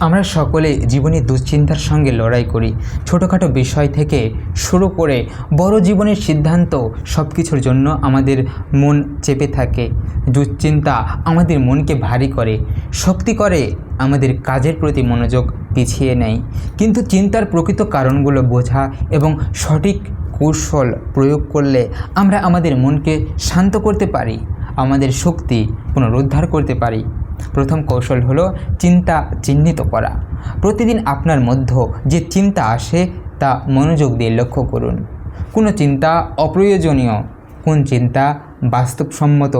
আমরা সকলে জীবনে দুশ্চিন্তার সঙ্গে লড়াই করি। ছোটোখাটো বিষয় থেকে শুরু করে বড় জীবনের সিদ্ধান্ত সব কিছুর জন্য আমাদের মন চেপে থাকে। দুশ্চিন্তা আমাদের মনকে ভারী করে, শক্তি করে, আমাদের কাজের প্রতি মনোযোগ পিছিয়ে নেয়। কিন্তু চিন্তার প্রকৃত কারণগুলো বোঝা এবং সঠিক কৌশল প্রয়োগ করলে আমরা আমাদের মনকে শান্ত করতে পারি, আমাদের শক্তি পুনরুদ্ধার করতে পারি। প্রথম কৌশল হলো চিন্তা চিহ্নিত করা। প্রতিদিন আপনার মধ্য যে চিন্তা আসে তা মনোযোগ দিয়ে লক্ষ্য করুন। কোনো চিন্তা অপ্রয়োজনীয়, কোন চিন্তা বাস্তবসম্মত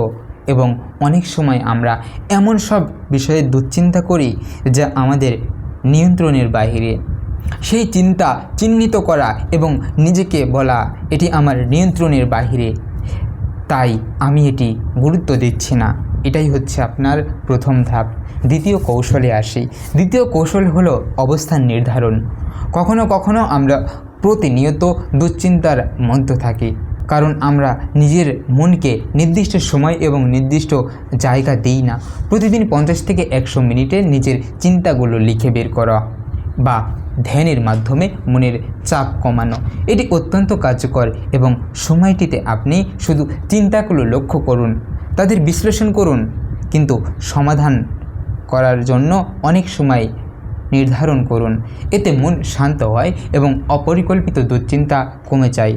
এবং অনেক সময় আমরা এমন সব বিষয়ে দুশ্চিন্তা করি যা আমাদের নিয়ন্ত্রণের বাইরে সেই চিন্তা চিহ্নিত করা এবং নিজেকে বলা, এটি আমার নিয়ন্ত্রণের বাহিরে। তাই আমি এটি গুরুত্ব দিচ্ছি না। এটাই হচ্ছে আপনার প্রথম ধাপ। দ্বিতীয় কৌশলে আসি। দ্বিতীয় কৌশল হলো অবস্থান নির্ধারণ। কখনো কখনো আমরা প্রতিনিয়ত দুশ্চিন্তার মধ্যে থাকি, কারণ আমরা নিজের মনকে নির্দিষ্ট সময় এবং নির্দিষ্ট জায়গা দিই না। প্রতিদিন পঞ্চাশ থেকে একশো মিনিটে নিজের চিন্তাগুলো লিখে বের করা বা ধ্যানের মাধ্যমে মনের চাপ কমানো। এটি অত্যন্ত কার্যকর এবং সময়টিতে আপনি শুধু চিন্তাগুলো লক্ষ্য করুন। তাদের বিশ্লেষণ করুন, কিন্তু সমাধান করার জন্য অনেক সময় নির্ধারণ করুন। এতে মন শান্ত হয় এবং অপরিকল্পিত দুশ্চিন্তা কমে যায়।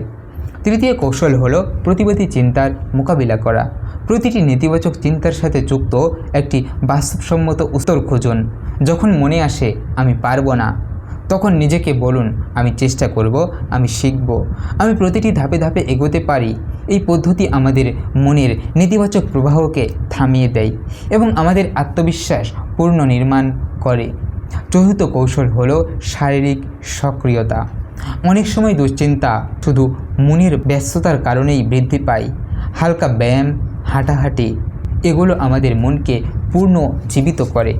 তৃতীয় কৌশল হলো প্রতিবাদী চিন্তার মোকাবিলা করা। প্রতিটি নেতিবাচক চিন্তার সাথে যুক্ত একটি বাস্তবসম্মত উত্তর খুঁজুন। যখন মনে আসে, আমি পারব না, তখন নিজেকে বলুন, আমি চেষ্টা করব, আমি শিখব। আমি প্রতিটি ধাপে ধাপে এগোতে পারি। এই পদ্ধতি আমাদের মনের নেতিবাচক প্রবাহকে থামিয়ে দেয় এবং আমাদের আত্মবিশ্বাস পূর্ণ নির্মাণ করে। চতুর্থ কৌশল হল শারীরিক সক্রিয়তা। অনেক সময় দুশ্চিন্তা শুধু মনের ব্যস্ততার কারণেই বৃদ্ধি পায়। হালকা ব্যায়াম, হাঁটাহাঁটি, এগুলো আমাদের মনকে পূর্ণ জীবিত করে।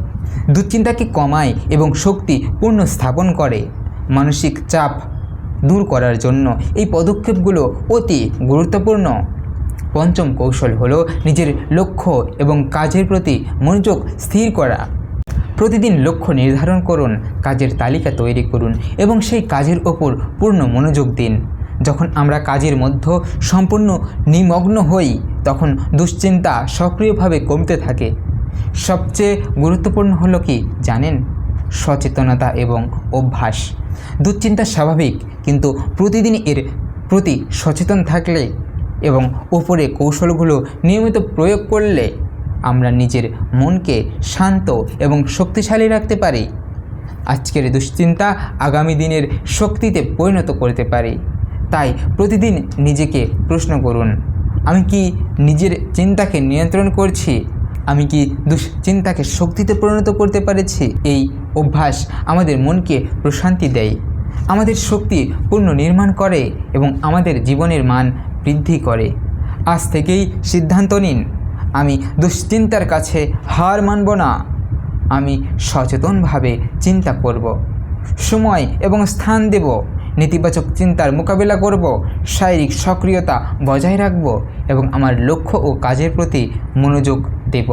দুশ্চিন্তাকে কমায় এবং শক্তি পূর্ণ স্থাপন করে। মানসিক চাপ দূর করার জন্য এই পদক্ষেপগুলো অতি গুরুত্বপূর্ণ। পঞ্চম কৌশল হলো নিজের লক্ষ্য এবং কাজের প্রতি মনোযোগ স্থির করা। প্রতিদিন লক্ষ্য নির্ধারণ করুন, কাজের তালিকা তৈরি করুন এবং সেই কাজের ওপর পূর্ণ মনোযোগ দিন। যখন আমরা কাজের মধ্যে সম্পূর্ণ নিমগ্ন হই, তখন দুশ্চিন্তা সক্রিয়ভাবে কমতে থাকে। সবচেয়ে গুরুত্বপূর্ণ হলো কি জানেন? সচেতনতা এবং অভ্যাস। দুশ্চিন্তা স্বাভাবিক, কিন্তু প্রতিদিন এর প্রতি সচেতন থাকলে এবং ওপরে কৌশলগুলো নিয়মিত প্রয়োগ করলে আমরা নিজের মনকে শান্ত এবং শক্তিশালী রাখতে পারি। আজকের দুশ্চিন্তা আগামী দিনের শক্তিতে পরিণত করতে পারি। তাই প্রতিদিন নিজেকে প্রশ্ন করুন, আমি কি নিজের চিন্তাকে নিয়ন্ত্রণ করছি? আমি কি দুশ্চিন্তাকে শক্তিতে পরিণত করতে পেরেছি? এই অভ্যাস আমাদের মনকে প্রশান্তি দেয়। আমাদের শক্তি পূর্ণ নির্মাণ করে এবং আমাদের জীবনের মান বৃদ্ধি করে। আজ থেকেই সিদ্ধান্ত নিন, আমি দুশ্চিন্তার কাছে হার মানব না। আমি সচেতনভাবে চিন্তা করব, সময় এবং স্থান দেব, নেতিবাচক চিন্তার মোকাবিলা করব, শারীরিক সক্রিয়তা বজায় রাখব এবং আমার লক্ষ্য ও কাজের প্রতি মনোযোগ দেব।